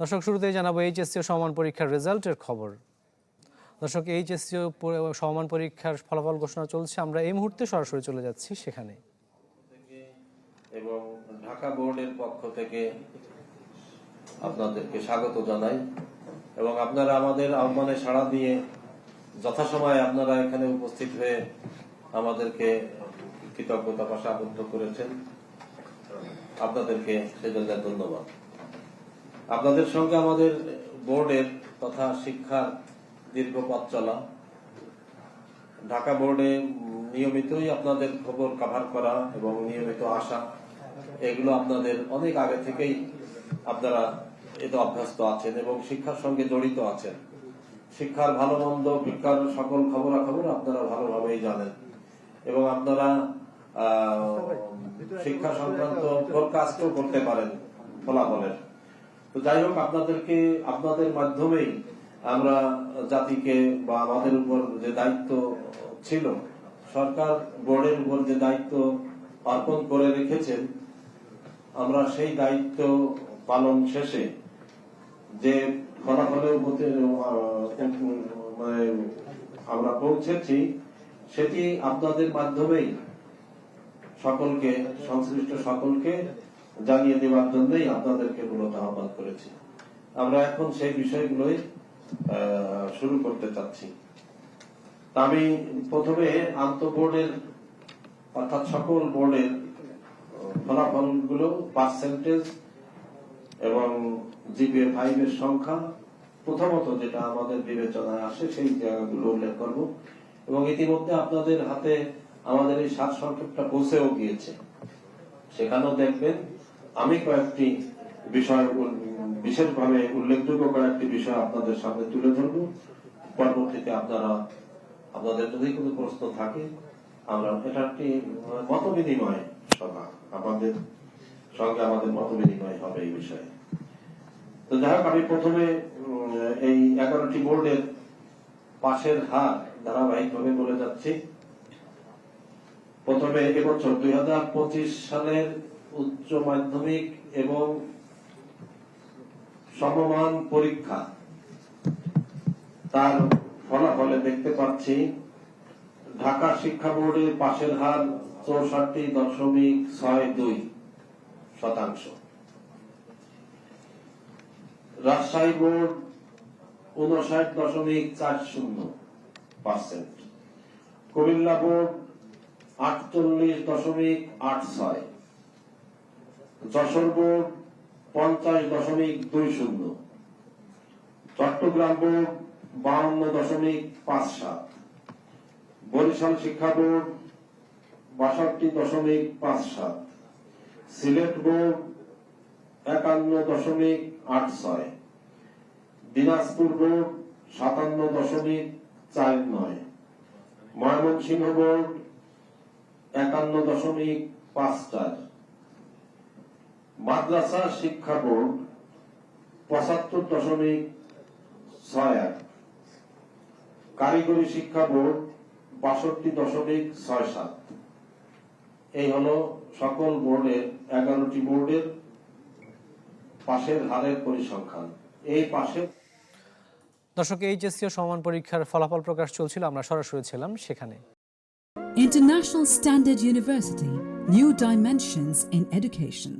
দর্শক, শুরুতেই জানাব এইচএসসি সমান পরীক্ষার রেজাল্টের খবর। দর্শক এইচএসসি সমান পরীক্ষার ফলাফল ঘোষণা চলছে। আমরা এই মুহূর্তে সরাসরি চলে যাচ্ছি সেখানে। এবং ঢাকা বোর্ডের পক্ষ থেকে আপনাদেরকে স্বাগত জানাই। এবং আপনারা আমাদের আহ্বানে সাড়া দিয়ে যথাসময়ে আপনারা এখানে উপস্থিত হয়ে আমাদেরকে কৃতজ্ঞতা ভাষা আবদ্ধ করেছেন। আপনাদেরকে সেজন্য ধন্যবাদ। আপনাদের সঙ্গে আমাদের বোর্ডের তথা শিক্ষার দীর্ঘ পথ চলা। ঢাকা বোর্ডে নিয়মিতই আপনাদের খবর কাভার করা এবং নিয়মিত আসা, এগুলো আপনাদের অনেক আগে থেকেই আপনারা এতে অভ্যস্ত আছেন এবং শিক্ষার সঙ্গে জড়িত আছেন। শিক্ষার ভালো, মন্দ শিক্ষার সকল খবরাখবর আপনারা ভালোভাবেই জানেন এবং আপনারা শিক্ষা সংক্রান্ত করতে পারেন ফলাফলের। তো যাই হোক আপনাদেরকে আপনাদের মাধ্যমেই আমরা জাতিকে বা আমাদের উপর যে দায়িত্ব ছিল সরকার বোর্ডের উপর যে দায়িত্ব অর্পণ করে রেখেছেন আমরা সেই দায়িত্ব পালন শেষে যে আহ, মানে আমরা পৌঁছেছি সেটি আপনাদের মাধ্যমেই সকলকে সংশ্লিষ্ট সকলকে জানিয়ে দেওয়ার জন্যই আপনাদেরকে মূলত আহ্বান করেছি। আমরা এখন সেই বিষয়গুলোই শুরু করতে চাচ্ছি। আমি প্রথমে আন্তঃবোর্ডের, অর্থাৎ সকল বোর্ডের, ফলাফলগুলো পার্সেন্টেজ এবং জিপিএ ফাইভ এর সংখ্যা, প্রথমত যেটা আমাদের বিবেচনায় আসে সেই জায়গাগুলো উল্লেখ করব। এবং ইতিমধ্যে আপনাদের হাতে আমাদের এই সাত সংক্ষেপটা পৌঁছেও গিয়েছে। সেখানেও দেখবেন আমি কয়েকটি বিষয় বিশেষভাবে উল্লেখযোগ্য কয়েকটি বিষয় আপনাদের সামনে তুলে ধরব। পরবর্তীতে আপনারা, আপনাদের যদি কোনো প্রশ্ন থাকে, আমরা এটা একটি মত বিনিময় সভা, আমাদের সঙ্গে আমাদের মত বিনিময় হবে এই বিষয়ে। তো যাই হোক, আমি প্রথমে এই এগারোটি বোর্ডের পাশের হার ধারাবাহিকভাবে বলে যাচ্ছি। প্রথমে এবছর দুই হাজার পঁচিশ সালের উচ্চ মাধ্যমিক এবং সমমান পরীক্ষা। তার ফলাফলে দেখতে পাচ্ছি, ঢাকা শিক্ষা বোর্ডের পাশের হার চৌষট্টি দশমিক ছয় দুই শতাংশ। রাজশাহী বোর্ড উনষাট দশমিক চার শূন্য পার্সেন্ট। কুমিল্লা বোর্ড আটচল্লিশ দশমিক আট ছয় যশোর বোর্ড পঞ্চাশ দশমিক দুই শূন্য। চট্টগ্রাম বোর্ড বাউন্ন দশমিক পাঁচ সাত। বরিশাল শিক্ষা বোর্ড বাষট্টি দশমিক পাঁচ সাত। সিলেট বোর্ড একান্ন দশমিক আট ছয়। দিনাজপুর বোর্ড সাতান্ন দশমিক চার নয়। ময়মনসিংহ বোর্ড একান্ন দশমিক পাঁচ চার। মাদ্রাসা শিক্ষা বোর্ড পঁচাত্তর দশমিক ছয় এক কারিগরি শিক্ষা বোর্ড বাষট্টি দশমিক ছয় সাত। এই হলো সকল বোর্ডের এগারোটি বোর্ডের পাশের হারের পরিসংখ্যান। এই পাশের দর্শক এইচএসসি ও সমান পরীক্ষার ফলাফল প্রকাশ চলছিল আমরা সরাসরি ছিলাম সেখানে। International Standard University, new dimensions in education.